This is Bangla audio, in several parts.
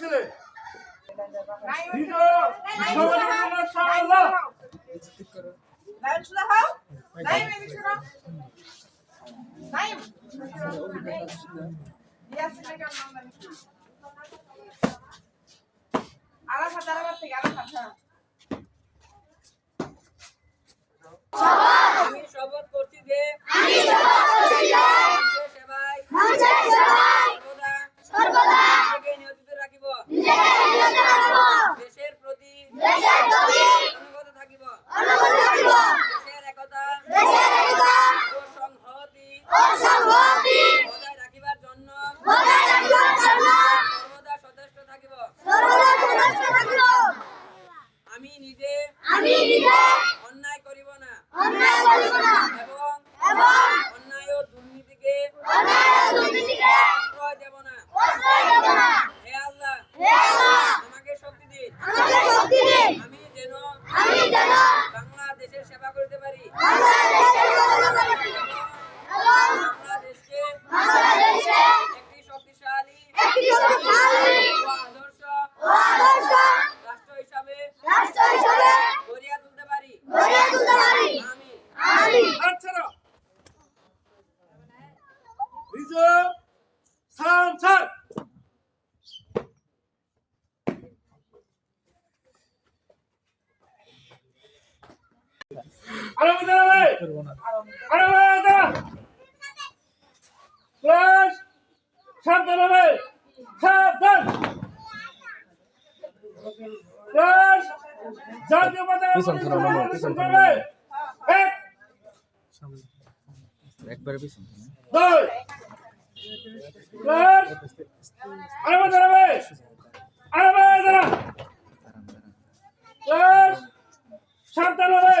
ছেলে। আলাদা থেকে মাশাআল্লাহ 干什么 মজা ক্লাস সাবধান সাবধান জাতীয় পতাকা করবে। এক একবারে পিছন দুই ক্লাস আরে মজা হবে আরে মজা সাবধান হবে।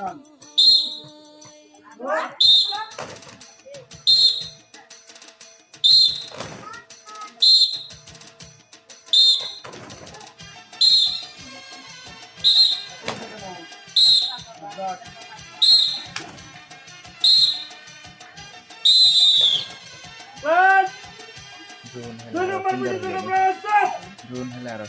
ক্লাস ড্রোন দুই হেলে নম্বর ফিঙ্গার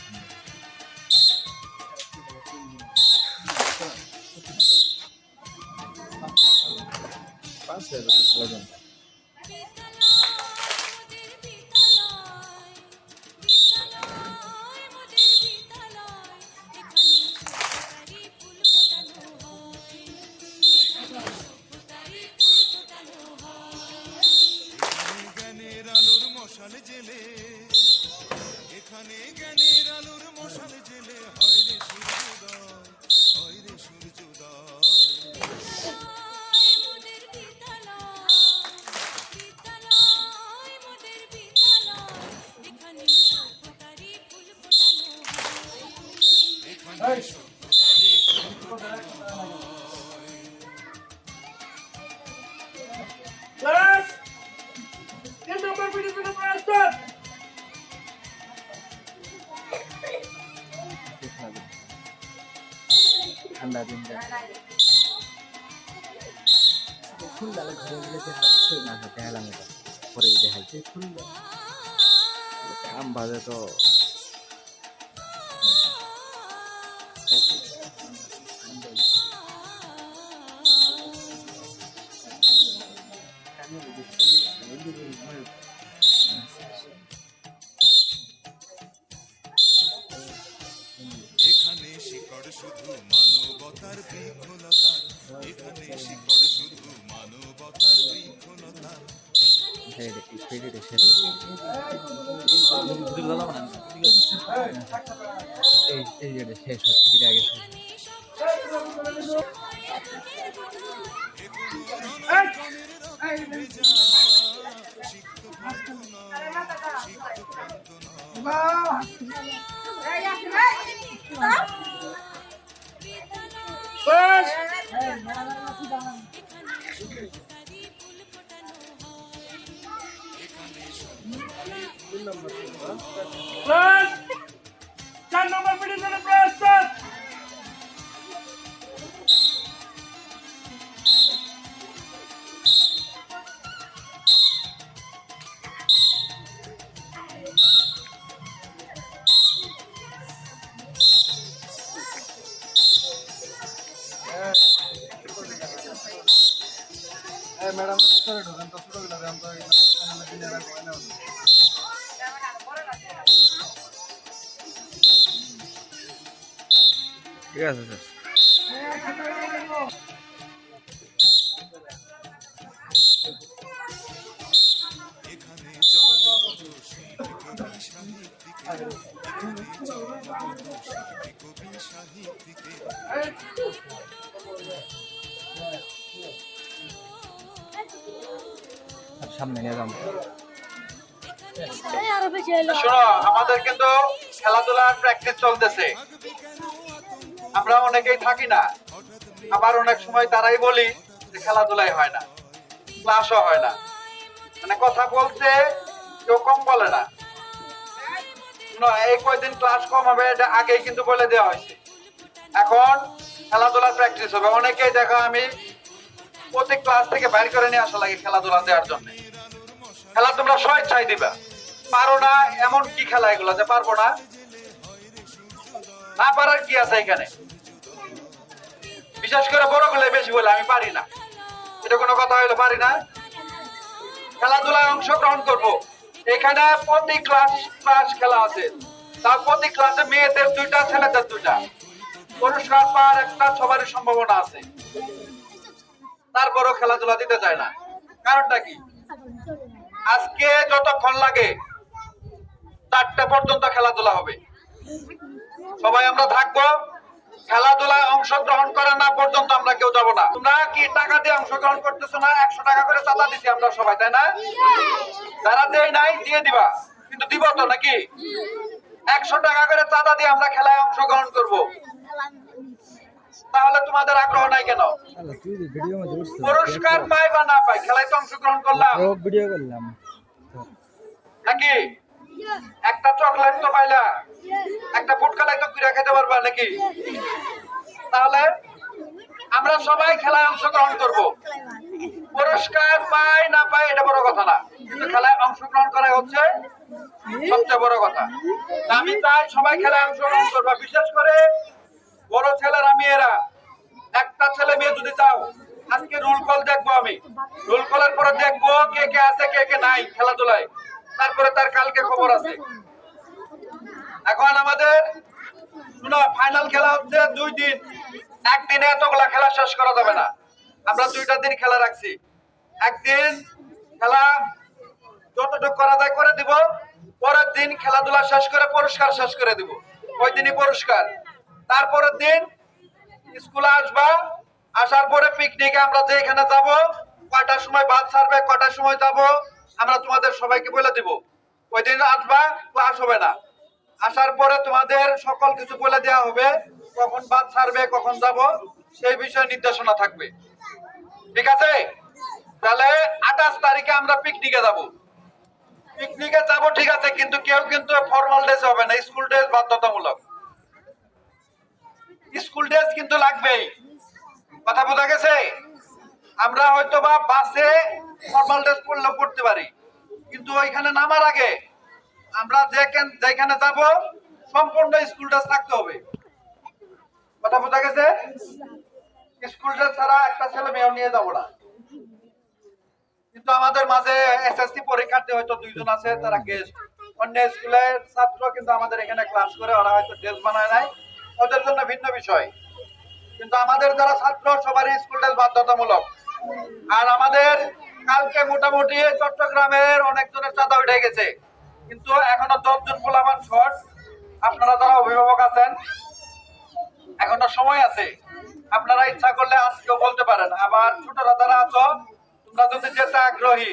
জ্ঞানের আলোর মশাল জেলে। এখানে জ্ঞানের আলোর মশাল জেলে। ঠান্ডা দিন যায়। না দেখালাম এটা পরে দেখাইছে কাম বাজে তো। এখানে শেষ হচ্ছে আগে ক্লাস ঠিক আছে স্যার সামনে নিয়ে যাব শোনো আমাদের কিন্তু খেলাধুলার প্র্যাকটিস চলতেছে। আমরা অনেকেই থাকি না। আবার অনেক সময় তারাই বলি যে খেলাধুলাই হয় না, ক্লাসও হয় না। মানে কথা বলতে কেউ কম বলে না। এই কয়দিন ক্লাস কম হবে, এটা আগেই কিন্তু বলে দেওয়া হয়েছে। এখন খেলাধুলার প্র্যাকটিস হবে। অনেকেই দেখো, আমি প্রতি ক্লাস থেকে বাইর করে নিয়ে আসা লাগে খেলাধুলা দেওয়ার জন্য। খেলা তোমরা স্বেচ্ছায় দিবা। পারো না এমন কি খেলা এগুলো যে পারব না? না পারার কি আছে এখানে? বিশেষ করে বড়গুলো বেশি বলে আমি পারি না। এটা কোনো কথা হইল পারি না। খেলাধুলায় অংশগ্রহণ করব। এখানে প্রতি ক্লাস ক্লাস খেলা আছে। তার প্রতি ক্লাসে মেয়েদের দুইটা, ছেলেদের দুইটা। পুরস্কার পাওয়ার একটা, সবারই সম্ভাবনা আছে। তারপরও খেলাধুলা দিতে চায় না। কারণটা কি? আজকে যতক্ষণ লাগে চারটে পর্যন্ত খেলাধুলা হবে। সবাই আমরা থাকব। খেলাধুলায় অংশগ্রহণ করা না পর্যন্ত আমরা কেউ যাব না। তোমরা কি টাকা দিয়ে অংশগ্রহণ করতেছো না? একশো টাকা করে চাঁদা দিছি আমরা সবাই তাই না? যারা দেয় নাই দিয়ে দিবা। কিন্তু দিব তো নাকি? একশো টাকা করে চাঁদা দিয়ে আমরা খেলায় অংশগ্রহণ করব। তাহলে তোমাদের আগ্রহ নাই কেন? পুরস্কার পাই বা না পাই খেলায় তো অংশগ্রহণ করলাম। ভিডিও করলাম। নাকি? একটা চকলেট তো পাইলা। একটা ফুটকালাই তো কুড়া খেতে পারবা নাকি? তাহলে আমরা সবাই খেলায় অংশগ্রহণ করব। পুরস্কার পাই না পাই এটা বড় কথা না। কিন্তু খেলায় অংশগ্রহণ করা হচ্ছে সবচেয়ে বড় কথা। আমি চাই সবাই খেলায় অংশগ্রহণ করবা। বিশেষ করে বড় ছেলেরা, মেয়েরা। একটা ছেলে মেয়ে যদি চাও, আজকে রুল কল দেখব আমি। রুল কলের পরে দেখব কে কে আছে, কে কে নাই খেলাধুলায়। তারপরে তার কালকে খবর আছে। এখন আমাদের ফাইনাল খেলা হচ্ছে দুই দিন। একদিনে এতগুলা খেলা শেষ করা যাবে না। আমরা দুইটা দিন খেলা রাখছি। একদিন খেলা যতটুকু করা যায় করে দিব পরের দিন খেলাধুলা শেষ করে পুরস্কার শেষ করে দিব। ওই দিনই পুরস্কার। তারপরের দিন স্কুলে আসবা আসার পরে পিকনিকে আমরা যে এখানে যাব কয়টার সময় ভাত ছাড়বে কয়টার সময় যাব আমরা তোমাদের সবাইকে বলে দিব। ওই দিন আসবা? ক্লাস হবে না। আসার পরে তোমাদের সকল কিছু বলে দেওয়া হবে। কখন ভাত ছাড়বে, কখন যাব, সেই বিষয়ে নির্দেশনা থাকবে। ঠিক আছে? তাহলে আঠাশ তারিখে আমরা পিকনিকে যাব। পিকনিকে যাব, ঠিক আছে, কিন্তু কেউ কিন্তু ফর্মাল ড্রেস হবে না স্কুল ড্রেস বাধ্যতামূলক। স্কুল ড্রেস কিন্তু লাগবেই। কথা বোঝা গেছে? আমরা হয়তো বা বাসে ফর্মাল ড্রেস পরলেও পড়তে পারি। কিন্তু ওইখানে নামার আগে আমরা যেখানে যাব, সম্পূর্ণ স্কুল ড্রেস থাকতে হবে। কথা বোঝা গেছে? স্কুল ড্রেস ছাড়া একটা ছেলে মেয়েও নিয়ে যাব না। কিন্তু আমাদের মাঝে এসএসসি পরীক্ষার্থী হয়তো দুইজন আছে, তারা গেস্ট অন্য স্কুলের ছাত্র, কিন্তু আমাদের এখানে ক্লাস করে ওরা হয়তো ড্রেস বানায় নাই। ওদের জন্য ভিন্ন বিষয়। কিন্তু আমাদের যারা ছাত্র, সবারই স্কুল ড্রেস বাধ্যতামূলক। আর আমাদের কালকে মোটামুটি চট্টগ্রামের অনেকজনের চাঁদা উঠে গেছে। কিন্তু এখনও দশজন পোলাবান শর্ট আপনারা যারা অভিভাবক আছেন, এখনও সময় আছে। আপনারা ইচ্ছা করলে আজকেও বলতে পারেন, আবার ছোটরা যারা আছো, তোমরা যদি যেতে আগ্রহী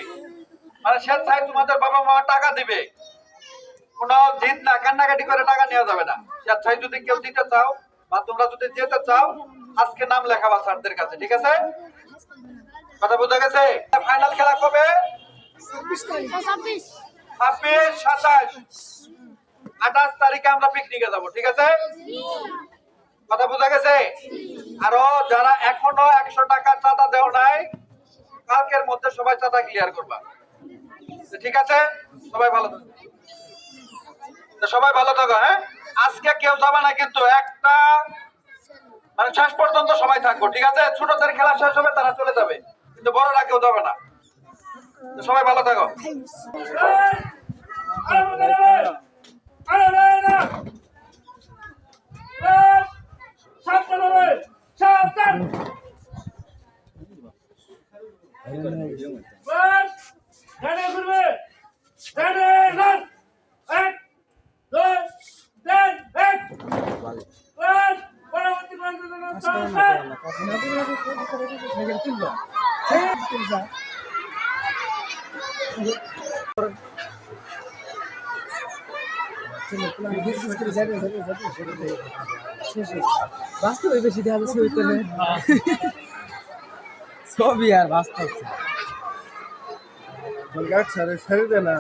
মানে সে চাই তোমাদের বাবা মা টাকা দিবে। কোনো জিদ না, কান্নাকাটি করে টাকা নেওয়া যাবে না। সে চাই যদি কেউ দিতে চাও, বা তোমরা যদি যেতে চাও, আজকে নাম লেখাবা স্যারদের কাছে, ঠিক আছে? কথা বোঝা গেছে? ফাইনাল খেলা কবে? ছাব্বিশ। সাতাশ। আঠাশ তারিখে আমরা পিকনিকে যাব ঠিক আছে? কথা বোঝা গেছে? আরও যারা এখনও একশো টাকা চাঁদা দেও নাই কালকের মধ্যে সবাই চাঁদা ক্লিয়ার করবা। ঠিক আছে? সবাই ভালো থাকো। সবাই ভালো থাকো হ্যাঁ? আজকে কেউ যাবে না কিন্তু একটা মানে শেষ পর্যন্ত সবাই থাকব ঠিক আছে? ছোটদের খেলা শেষ হবে তারা চলে যাবে। কিন্তু বড়রা কেউ যাবে না। সবাই ভালো থাকো। বাস্তবে বেশি দেখা যাচ্ছে ওই তেলে সবই আর বাস্তব দে। না